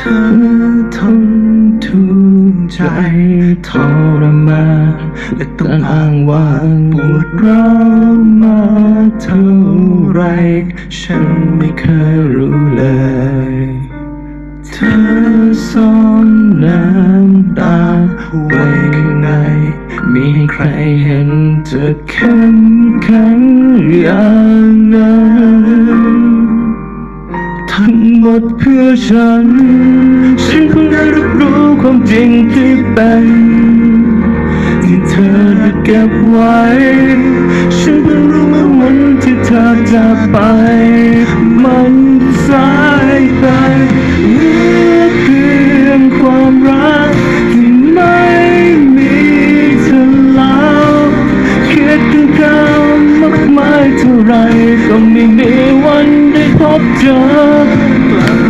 ธอทนทุกข์ใจทรมานและต้องอ้างว้างปวดร้าวมาเท่าไรฉันไม่เคยรู้เลย เธอซ่อนน้ำตาไว้ข้างในมีใครเห็นเธอเข้มแข็งอย่าง ทั้งหมดเพื่อฉัน ฉันคงได้รับรู้ความจริงที่เป็นที่เธอได้เก็บไว้ ฉันเพิ่งรู้เมื่อวันที่เธอจากไป มันสายไปเหลือเพียงความรักที่ไม่มีเธอแล้วคิดถึงเขามากมายเท่าไรก็ไม่มี วั